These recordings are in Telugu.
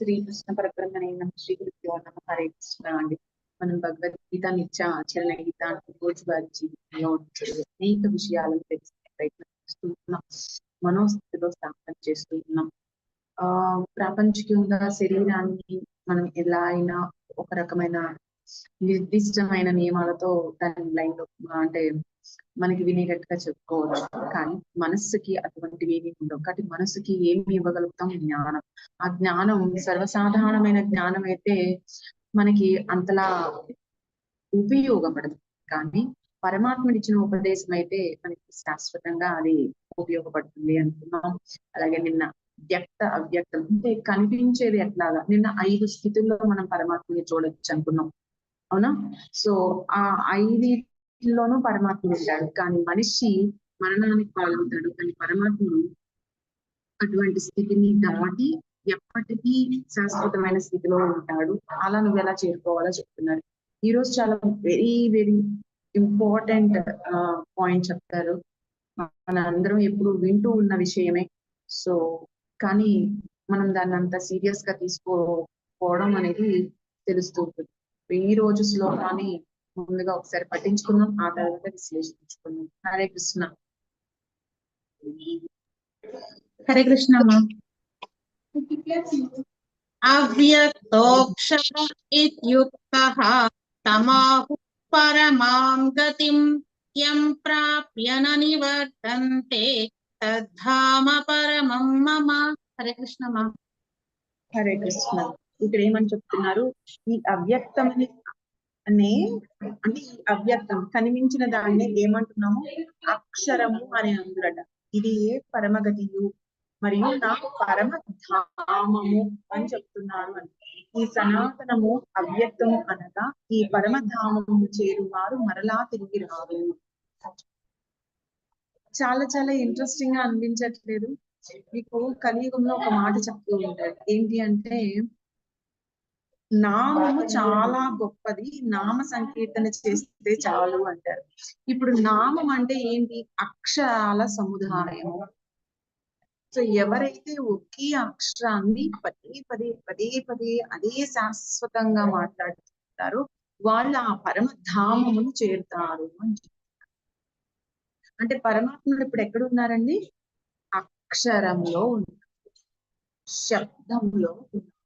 శ్రీ కృష్ణ పరబ్రహ్మణే నమ శ్రీ గురుభ్యో నమ హరే కృష్ణ అండి. మనం భగవద్గీత నిత్య ఆచరణ గీత రోజువారి జీవితంలో అనేక విషయాలను తెలుసుకునే ప్రయత్నం చేస్తూ ఉన్నాం మనోస్థితిలో స్థాపన చేస్తూ ఉన్నాం ఆ ప్రాపంచికంగా శరీరాన్ని మనం ఎలా అయినా ఒక రకమైన నిర్దిష్టమైన నియమాలతో దాని లైన్లో అంటే మనకి వినేటట్టుగా చెప్పుకోవచ్చు. కానీ మనస్సుకి అటువంటివి ఏమి ఉండవు. కాబట్టి మనస్సుకి ఏమి ఇవ్వగలుగుతాం? జ్ఞానం. ఆ జ్ఞానం సర్వసాధారణమైన జ్ఞానం అయితే మనకి అంతలా ఉపయోగపడదు. కానీ పరమాత్ముడు ఇచ్చిన ఉపదేశం అయితే మనకి శాశ్వతంగా అది ఉపయోగపడుతుంది అనుకున్నాం. అలాగే నిన్న వ్యక్త అవ్యక్తం అంటే కనిపించేది ఎట్లాగా? నిన్న ఐదు స్థితుల్లో మనం పరమాత్మని చూడొచ్చు అనుకున్నాం అవునా? సో ఆ ఐదు ఐదిలోనూ పరమాత్మ ఉంటాడు. కానీ మనిషి మరణానికి పాలవుతాడు. కానీ పరమాత్ముడు అటువంటి స్థితిని దాటి ఎప్పటికీ శాశ్వతమైన స్థితిలో ఉంటాడు. అలా నువ్వు ఎలా చేరుకోవాలో చెప్తున్నారు. ఈ రోజు చాలా వెరీ వెరీ ఇంపార్టెంట్ పాయింట్ చెప్తారు. మన అందరం ఎప్పుడు వింటూ ఉన్న విషయమే. సో కానీ మనం దాన్ని అంత సీరియస్గా తీసుకోపోవడం అనేది తెలుస్తుంది ఈ రోజు శ్లోకాన్ని ముందుగా ఒకసారి పఠించుకుందాం ఆ తర్వాత విశ్లేషించుకుందాం. హరే కృష్ణ. హరే కృష్ణ. అవ్యక్తోక్షర ఇత్యుక్తః తమాహు పరమాం గతిం యం ప్రాప్య నివర్తంతే తద్ధామ పరమం మమ. హరే కృష్ణ. మా హరే కృష్ణ. ఇక్కడ ఏమని చెప్తున్నారు? ఈ అవ్యక్తం అనే అంటే అవ్యక్తం. కనిపించిన దాన్ని ఏమంటున్నాము? అక్షరము అని అందురట. ఇది ఏ పరమగతియు? మరియు నా పరమ ధామము అని చెప్తున్నారు అని. ఈ సనాతనము అవ్యక్తము అనగా ఈ పరమధామము చేరువారు మరలా తిరిగి రారు. చాలా చాలా ఇంట్రెస్టింగ్గా అనిపించట్లేదు. మీకు కలియుగంలో ఒక మాట చెప్తూ ఉంటారు. ఏంటి అంటే నామము చాలా గొప్పది. నామ సంకీర్తన చేస్తే చాలు అంటారు. ఇప్పుడు నామం అంటే ఏంటి? అక్షరాల సముదాయము. సో ఎవరైతే ఒకే అక్షరాన్ని పదే పదే పదే పదే అదే శాశ్వతంగా మాట్లాడుతుంటారో వాళ్ళు ఆ పరమధామమును చేరుతారు అని అంటే పరమాత్ముడు ఇప్పుడు ఎక్కడ ఉన్నారండి? అక్షరంలో ఉన్నారు. శబ్దంలో ఉన్నారు.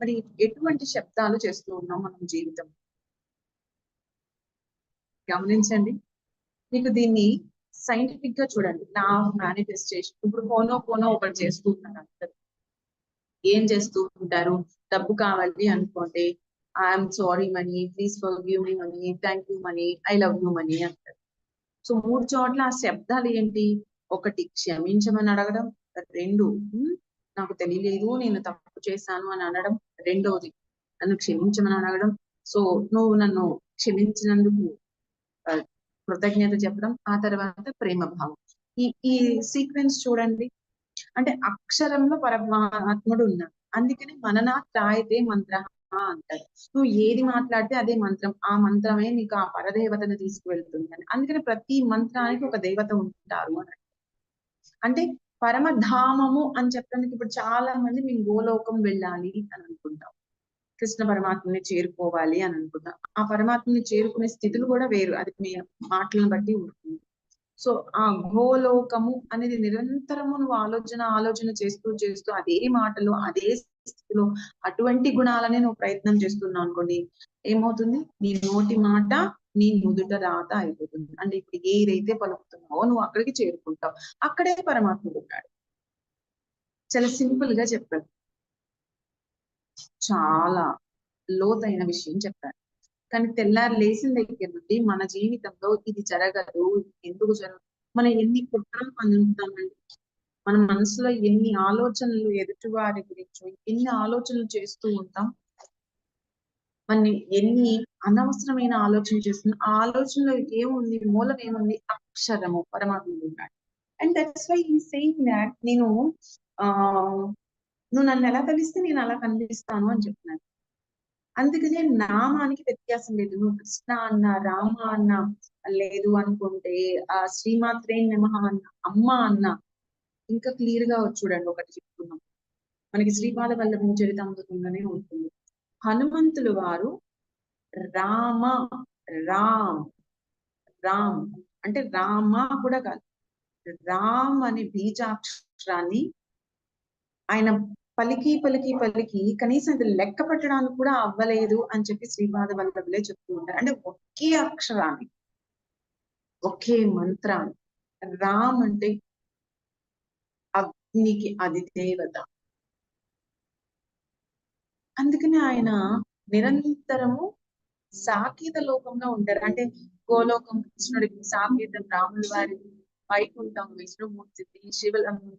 మరి ఎటువంటి శబ్దాలు చేస్తూ ఉన్నాం మనం జీవితం? గమనించండి. మీకు దీన్ని సైంటిఫిక్గా చూడండి. నా మేనిఫెస్టేషన్ ఇప్పుడు పోనో పోనో ఒకటి చేస్తూ ఉంటారు అందరు ఏం చేస్తూ ఉంటారు? డబ్బు కావాలి అనుకోండి. I'm sorry money please forgive me money thank you money I love you money అంటారు. సో మూడు చోట్ల ఆ శబ్దాలు ఏంటి? ఒకటి క్షమించమని అడగడం రెండు నాకు తెలియలేదు నేను తప్పు చేశాను అని అనడం రెండవది నన్ను క్షమించమని అడగడం సో నువ్వు నన్ను క్షమించినందుకు కృతజ్ఞత చెప్పడం ఆ తర్వాత ప్రేమ భావం. ఈ ఈ సీక్వెన్స్ చూడండి. అంటే అక్షరంలో పరమాత్ముడు ఉన్నాడు. అందుకని మననా త్రాయితే మంత్ర అంటారు. నువ్వు ఏది మాట్లాడితే అదే మంత్రం. ఆ మంత్రమే నీకు ఆ పరదేవతను తీసుకువెళ్తుంది అని. అందుకని ప్రతి మంత్రానికి ఒక దేవత ఉంటారు అని. అంటే పరమధామము అని చెప్పడానికి ఇప్పుడు చాలా మంది మేము గోలోకం వెళ్ళాలి అని అనుకుంటాం. కృష్ణ పరమాత్మని చేరుకోవాలి అని అనుకుంటాం. ఆ పరమాత్మని చేరుకునే స్థితులు కూడా వేరు. అది మీ మాటలను బట్టి ఉంటుంది. సో ఆ గోలోకము అనేది నిరంతరము నువ్వు ఆలోచన ఆలోచన చేస్తూ చేస్తూ అదే మాటలు అదే స్థితిలో అటువంటి గుణాలనే నువ్వు ప్రయత్నం చేస్తున్నావు అనుకోండి ఏమవుతుంది? నీ నోటి మాట నీ నుదుట రాత అయిపోతుంది. అంటే ఇప్పుడు ఏదైతే పలుకుతున్నావో నువ్వు అక్కడికి చేరుకుంటావు. అక్కడే పరమాత్ముడు ఉన్నాడు చాలా సింపుల్గా చెప్పాడు. చాలా లోతైన విషయం చెప్పాడు. కానీ తెల్లారి లేచిన దగ్గర నుండి మన జీవితంలో ఇది జరగదు. ఎందుకు జరగదు? మనం ఎన్ని కుట్రలు పొందుతామండి మన మనసులో ఎన్ని ఆలోచనలు ఎదుటివారి గురించి ఎన్ని ఆలోచనలు చేస్తూ ఉంటాం. మన ఎన్ని అనవసరమైన ఆలోచన చేస్తున్నాం ఆ ఆలోచనలో ఏముంది? మూలం ఏముంది? అక్షరము పరమాత్మ ఉన్నాడు. అండ్ దట్స్ వై ఈ సెయింగ్ దాట్ నేను ఆ నువ్వు నన్ను ఎలా కలిస్తే నేను అలా కనిపిస్తాను అని చెప్తున్నాను అందుకనే నామానికి వ్యత్యాసం లేదు. నువ్వు కృష్ణ అన్న రామ అన్న లేదు అనుకుంటే ఆ శ్రీమాత్రే నమ అన్న అమ్మ అన్న ఇంకా క్లియర్గా చూడండి ఒకటి చెప్తున్నాం. మనకి శ్రీపాద వల్లభం చరితామృతంలోనే ఉంటుంది. హనుమంతులు వారు రామ రామ్ రామ్ అంటే రామ కూడా కాదు. రామ్ అనే బీజాక్షరాన్ని ఆయన పలికి పలికి పలికి కనీసం ఇది లెక్క పెట్టడానికి కూడా అవ్వలేదు అని చెప్పి శ్రీపాద వల్లభులే చెప్తూ ఉంటారు. అంటే ఒకే అక్షరాన్ని ఒకే మంత్రాన్ని. రామ్ అంటే అగ్నికి అది దేవత అందుకనే ఆయన నిరంతరము సాకేత లోకంలో ఉంటారు. అంటే గోలోకం కృష్ణుడికి సాకేతం రాముల వారి వైకుంఠం విష్ణుమూర్తిది శివ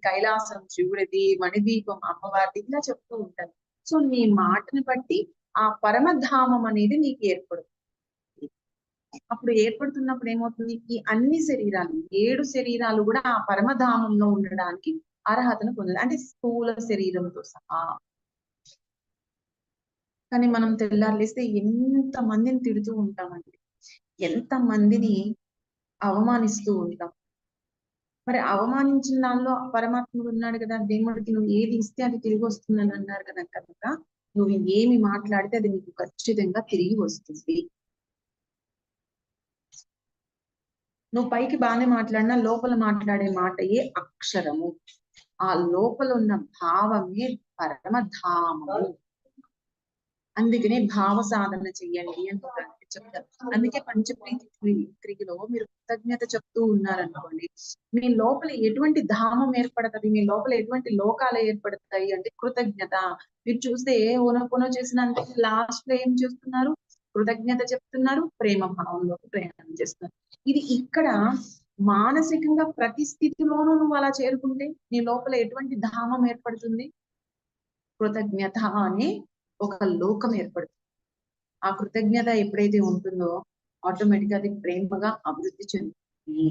కైలాసం శివుడిది మణిదీపం అమ్మవారిది ఇలా చెప్తూ ఉంటారు. సో నీ మాటని బట్టి ఆ పరమధామం అనేది నీకు ఏర్పడుతుంది. అప్పుడు ఏర్పడుతున్నప్పుడు ఏమవుతుంది? ఈ అన్ని శరీరాలు ఏడు శరీరాలు కూడా ఆ పరమధామంలో ఉండడానికి అర్హతను పొందాలి అంటే స్థూల శరీరంతో సహా కానీ మనం తెల్లారులేస్తే ఎంత మందిని తిడుతూ ఉంటామండి. ఎంత మందిని అవమానిస్తూ ఉంటాం. మరి అవమానించిన దానిలో పరమాత్ముడు ఉన్నాడు కదా దేవుడికి నువ్వు ఏది ఇస్తే అది తిరిగి వస్తుందని అన్నారు కదా కనుక నువ్వు ఏమి మాట్లాడితే అది నీకు ఖచ్చితంగా తిరిగి వస్తుంది. నువ్వు పైకి బాగానే మాట్లాడినా లోపల మాట్లాడే మాటయే అక్షరము. ఆ లోపల ఉన్న భావమే పరమధామము. అందుకనే భావ సాధన చెయ్యండి అని చెప్తారు. అందుకే పంచప్రీతి క్రియలో మీరు కృతజ్ఞత చెప్తూ ఉన్నారనుకోండి మీ లోపల ఎటువంటి ధామం ఏర్పడుతుంది మీ లోపల ఎటువంటి లోకాలు ఏర్పడతాయి అంటే కృతజ్ఞత. మీరు చూస్తే ఓనో కొనో చేసినంత లాస్ట్లో ఏం చేస్తున్నారు? కృతజ్ఞత చెప్తున్నారు ప్రేమ భావంలోకి ప్రయాణం చేస్తున్నారు. ఇది ఇక్కడ మానసికంగా ప్రతి స్థితిలోనూ నువ్వు అలా చేరుకుంటే నీ లోపల ఎటువంటి ధామం ఏర్పడుతుంది? కృతజ్ఞత అనే ఒక లోకం ఏర్పడుతుంది. ఆ కృతజ్ఞత ఎప్పుడైతే ఉంటుందో ఆటోమేటిక్ అది ప్రేమగా అభివృద్ధి చెందుతుంది.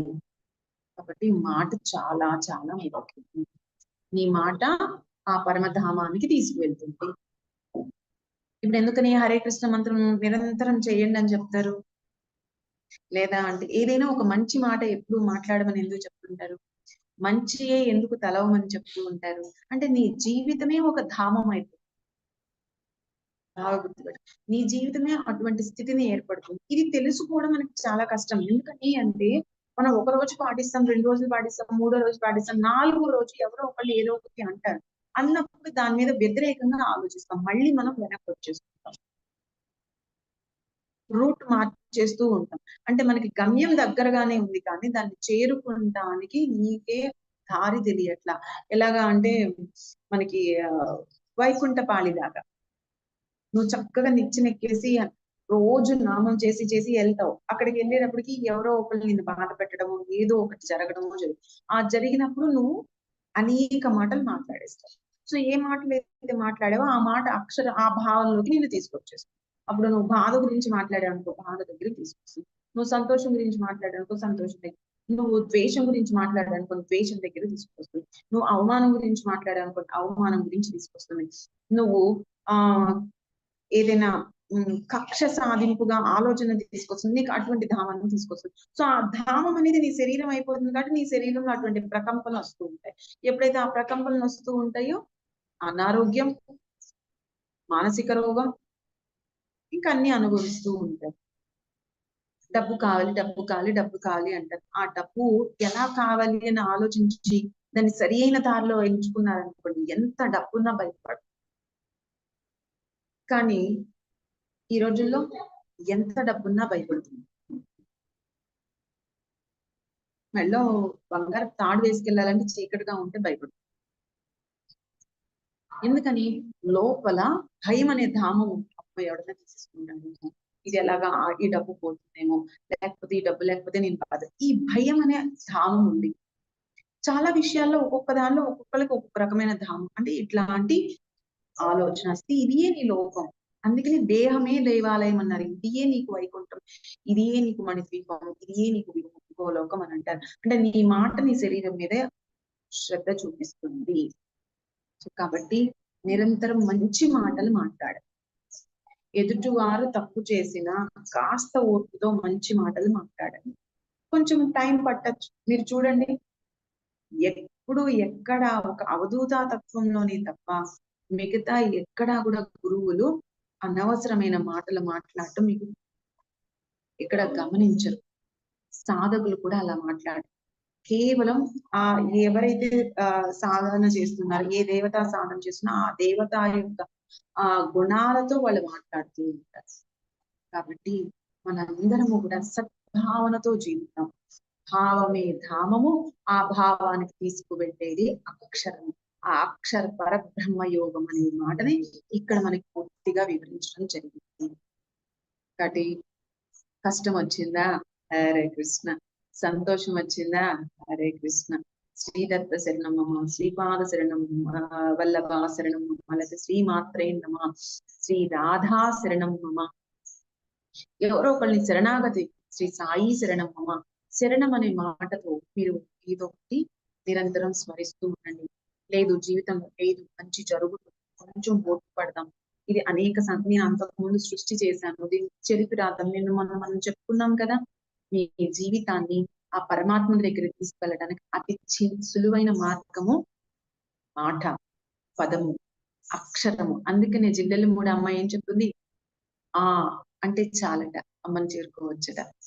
కాబట్టి మాట చాలా చాలా ముఖ్యం నీ మాట ఆ పరమధామానికి తీసుకువెళ్తుంది. ఇప్పుడు ఎందుకని హరే కృష్ణ మంత్రం నిరంతరం చేయండి అని చెప్తారు? లేదా అంటే ఏదైనా ఒక మంచి మాట ఎప్పుడు మాట్లాడమని ఎందుకు చెప్తుంటారు? మంచియే ఎందుకు తలవమని చెప్తూ ఉంటారు? అంటే నీ జీవితమే ఒక ధామం అయిపోతుంది. బాగా గుర్తుపెట్టు నీ జీవితమే అటువంటి స్థితిని ఏర్పడుతుంది. ఇది తెలుసుకోవడం మనకి చాలా కష్టం. ఎందుకని అంటే మనం ఒక రోజు పాటిస్తాం రెండు రోజులు పాటిస్తాం మూడో రోజు పాటిస్తాం నాలుగో రోజు ఎవరో ఒకళ్ళు ఏదో ఒకటి అంటారు. అన్నప్పుడు దాని మీద వ్యతిరేకంగా ఆలోచిస్తాం. మళ్ళీ మనం వెనక్కి వచ్చేస్తుంటాం. రూట్ మార్చేస్తూ ఉంటాం. అంటే మనకి గమ్యం దగ్గరగానే ఉంది కానీ దాన్ని చేరుకుంటానికి నీకే దారి తెలియట్లా. ఎలాగా అంటే మనకి వైకుంఠపాళి లాగా. నువ్వు చక్కగా నిచ్చినెక్కేసి రోజు నామం చేసి చేసి వెళ్తావు. అక్కడికి వెళ్ళేటప్పటికి ఎవరో ఒకరు నిన్ను బాధ పెట్టడము ఏదో ఒకటి జరగడము జరుగుతుంది ఆ జరిగినప్పుడు నువ్వు అనేక మాటలు మాట్లాడేస్తావు. సో ఏ మాటలు ఏదైతే మాట్లాడావో ఆ మాట అక్షర ఆ భావంలోకి నిన్ను తీసుకొచ్చేస్తావు అప్పుడు నువ్వు బాధ గురించి మాట్లాడావనుకో బాధ దగ్గరికి తీసుకొస్తుంది నువ్వు సంతోషం గురించి మాట్లాడానుకో సంతోషం దగ్గర నువ్వు ద్వేషం గురించి మాట్లాడానుకో ద్వేషం దగ్గర తీసుకొస్తుంది నువ్వు అవమానం గురించి మాట్లాడానుకో అవమానం గురించి తీసుకొస్తుంది నువ్వు ఆ ఏదైనా కక్ష సాధింపుగా ఆలోచన తీసుకొస్తుంది నీకు అటువంటి ధామాన్ని తీసుకొస్తుంది. సో ఆ ధామం అనేది నీ శరీరం అయిపోతుంది కాబట్టి నీ శరీరంలో అటువంటి ప్రకంపనలు వస్తూ ఉంటాయి. ఎప్పుడైతే ఆ ప్రకంపనలు వస్తూ ఉంటాయో అనారోగ్యం మానసిక రోగం ఇంకా అన్ని అనుభవిస్తూ ఉంటాయి. డబ్బు కావాలి డబ్బు కావాలి డబ్బు కావాలి అంటారు. ఆ డబ్బు ఎలా కావాలి అని ఆలోచించి దాన్ని సరి అయిన దారిలో ఎంచుకున్నారనుకోండి ఎంత డబ్బున్నా భయపడదు కానీ ఈ రోజుల్లో ఎంత డబ్బున్నా భయపడుతుంది. మెళ్ళో బంగారు తాడు వేసుకెళ్ళాలంటే చీకటిగా ఉంటే భయపడుతుంది. ఎందుకని? లోపల భయం అనే ధామం అమ్మ ఎవడన్నా తీసేసుకుంటాను ఇది ఎలాగా ఈ డబ్బు పోతుందేమో. లేకపోతే ఈ డబ్బు లేకపోతే నేను బాధ. ఈ భయం అనే ధామం ఉంది. చాలా విషయాల్లో ఒక్కొక్క దానిలో ఒక్కొక్కరికి ఒక్కొక్క రకమైన ధామం అంటే ఇట్లాంటి ఆలోచన. వస్తే ఇదియే నీ లోకం? అందుకని దేహమే దేవాలయం అన్నారు. ఇదియే నీకు వైకుంఠం? ఇదియే నీకు మణిద్వీపం? ఇదియే నీకు గోలోకం అని అంటారు. అంటే నీ మాట నీ శరీరం మీద శ్రద్ధ చూపిస్తుంది. సో కాబట్టి నిరంతరం మంచి మాటలు మాట్లాడాలి ఎదుటివారు తప్పు చేసిన కాస్త ఓర్పుతో మంచి మాటలు మాట్లాడండి. కొంచెం టైం పట్టచ్చు. మీరు చూడండి. ఎప్పుడు ఎక్కడ ఒక అవధూత తత్వంలోనే తప్ప మిగతా ఎక్కడా కూడా గురువులు అనవసరమైన మాటలు మాట్లాడటం మీకు ఇక్కడ గమనించరు. సాధకులు కూడా అలా మాట్లాడరు. కేవలం ఆ ఎవరైతే ఆ సాధన చేస్తున్నారో ఏ దేవతా సాధన చేస్తున్నా ఆ దేవత యొక్క ఆ గుణాలతో వాళ్ళు మాట్లాడుతూ ఉంటారు. కాబట్టి మనందరము కూడా సద్భావనతో జీవితం. భావమే ధామము ఆ భావానికి తీసుకువెళ్ళేది అక్షరము ఆ అక్షర పరబ్రహ్మ యోగం అనే మాటని ఇక్కడ మనకి పూర్తిగా వివరించడం జరిగింది. కాబట్టి కష్టం వచ్చిందా? హరే కృష్ణ. సంతోషం వచ్చిందా? హరే కృష్ణ. శ్రీదత్త శరణమ్మ మమ శ్రీపాద శరణం వల్లభ శరణం మమ లేకపోతే శ్రీమాత్రే నమ. శ్రీ రాధా శరణం మమ ఎవరో ఒకళ్ళని శరణాగతి శ్రీ సాయి శరణం మమ శరణం అనే మాటతో మీరు ఏదో ఒకటి నిరంతరం స్మరిస్తూ ఉండండి. లేదు జీవితం లేదు మంచి జరుగుతుంది కొంచెం ఓటు పడదాం. ఇది అనేక సం- నేను అంతకుముందు సృష్టి చేశాను. దీని చరిత్రార్థం నేను మనం మనం చెప్పుకున్నాం కదా మీ జీవితాన్ని ఆ పరమాత్మ దగ్గర తీసుకెళ్ళడానికి అతి సులువైన మార్గము మాట పదము అక్షరము. అందుకనే జిల్లెలు మూడు అమ్మాయి ఏం చెప్తుంది? ఆ అంటే చాలట. అమ్మని చేరుకోవచ్చట ఇది తప్ప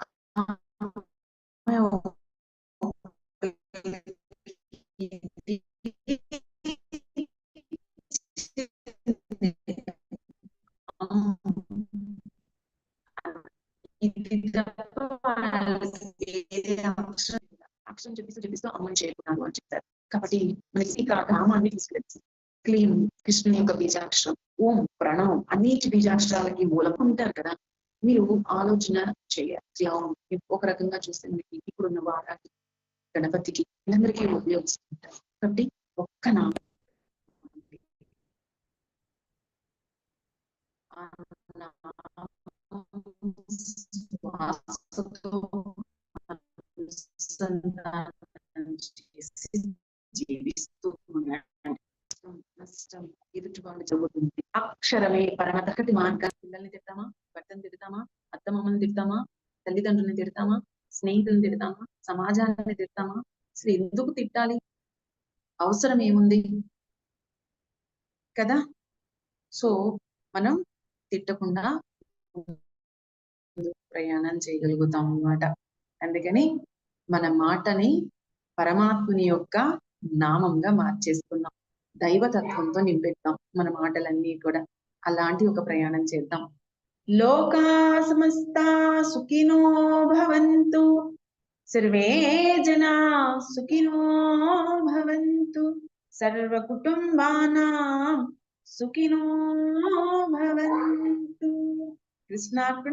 వాళ్ళకి వేరే అక్షరం చూపిస్తూ చూపిస్తూ అమ్మని చేరుకున్నాను అని చెప్తారు కాబట్టి మనకి ఇక ఆ నామాన్ని తీసుకెళ్తుంది. క్లీం కృష్ణుని యొక్క బీజాక్షరం ఓం ప్రణవం అన్నిటి బీజాక్షరాలకి మూలం ఉంటారు కదా. మీరు ఆలోచన చేయాలి క్లౌన్ ఒక రకంగా చూస్తే మీకు ఇప్పుడున్న వారానికి గణపతికి వీళ్ళందరికీ ఉపయోగిస్తుంటారు. కాబట్టి ఒక్క నామం చేసి జీవిస్తూ ఉండండి. నష్టం ఎదుటి వాళ్ళు చదువుతుంది అక్షరమే పరమ చక్కటి మార్గాన్ని పిల్లల్ని చెప్తామా అత్తమామని తిడతామా? తల్లిదండ్రుల్ని తిడతామా? స్నేహితులను తిడతామా? సమాజాన్ని తిడతామా? అసలు ఎందుకు తిట్టాలి? అవసరం ఏముంది? కదా? సో మనం తిట్టకుండా ప్రయాణం చేయగలుగుతాం అన్నమాట అందుకని మన మాటని పరమాత్ముని యొక్క నామంగా మార్చేసుకుందాం. దైవతత్వంతో నింపెడతాం మన మాటలన్నీ కూడా. అలాంటి ఒక ప్రయాణం చేద్దాం. లోకా సమస్తా సుఖినో భవంతు సర్వే జనా సుఖినో భవంతు సర్వ కుటుంబానాం సుఖినో భవంతు కృష్ణార్పణ